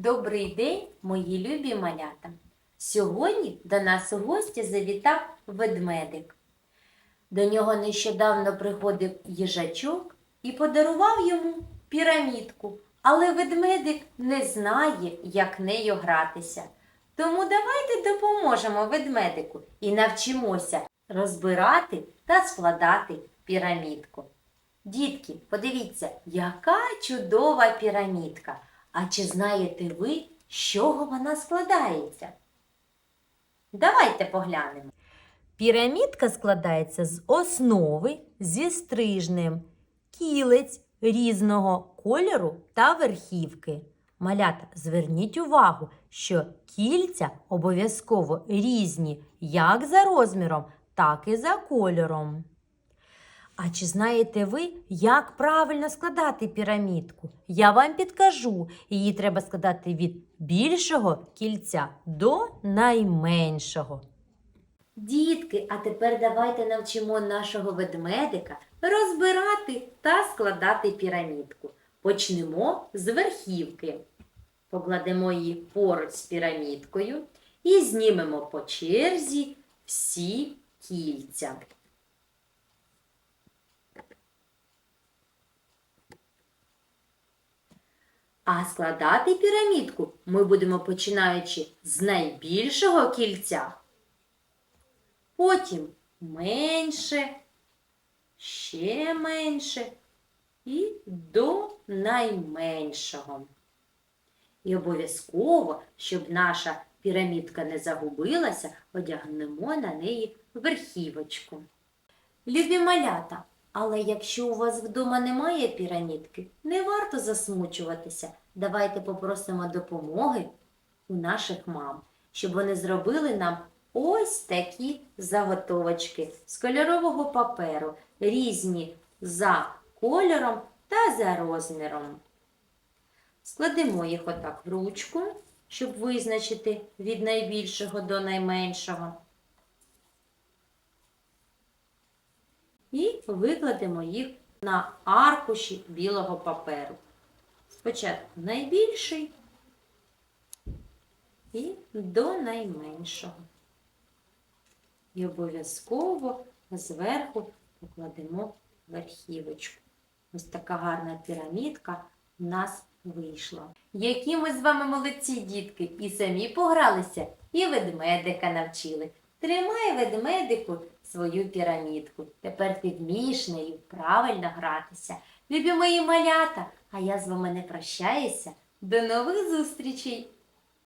Добрий день, мої любі малята! Сьогодні до нас у гості завітав ведмедик. До нього нещодавно приходив їжачок і подарував йому пірамідку, але ведмедик не знає, як нею гратися. Тому давайте допоможемо ведмедику і навчимося розбирати та складати пірамідку. Дітки, подивіться, яка чудова пірамідка! А чи знаєте ви, з чого вона складається? Давайте поглянемо. Пірамідка складається з основи зі стрижнем, кілець різного кольору та верхівки. Малята, зверніть увагу, що кільця обов'язково різні як за розміром, так і за кольором. А чи знаєте ви, як правильно складати пірамідку? Я вам підкажу. Її треба складати від більшого кільця до найменшого. Дітки, а тепер давайте навчимо нашого ведмедика розбирати та складати пірамідку. Почнемо з верхівки. Покладемо її поруч з пірамідкою і знімемо по черзі всі кільця. А складати пірамідку ми будемо починаючи з найбільшого кільця. Потім менше, ще менше і до найменшого. І обов'язково, щоб наша пірамідка не загубилася, одягнемо на неї верхівочку. Любі малята, але якщо у вас вдома немає пірамідки, не варто засмучуватися. Давайте попросимо допомоги у наших мам, щоб вони зробили нам ось такі заготовочки з кольорового паперу, різні за кольором та за розміром. Складемо їх отак в ручку, щоб визначити від найбільшого до найменшого. І викладемо їх на аркуші білого паперу. Спочатку найбільший і до найменшого. І обов'язково зверху покладемо верхівочку. Ось така гарна пірамідка у нас вийшла. Які ми з вами молодці, дітки, і самі погралися, і ведмедика навчили. Тримай ведмедику свою пірамідку. Тепер ти вмієш нею правильно гратися. Любі мої малята, а я з вами не прощаюся. До нових зустрічей!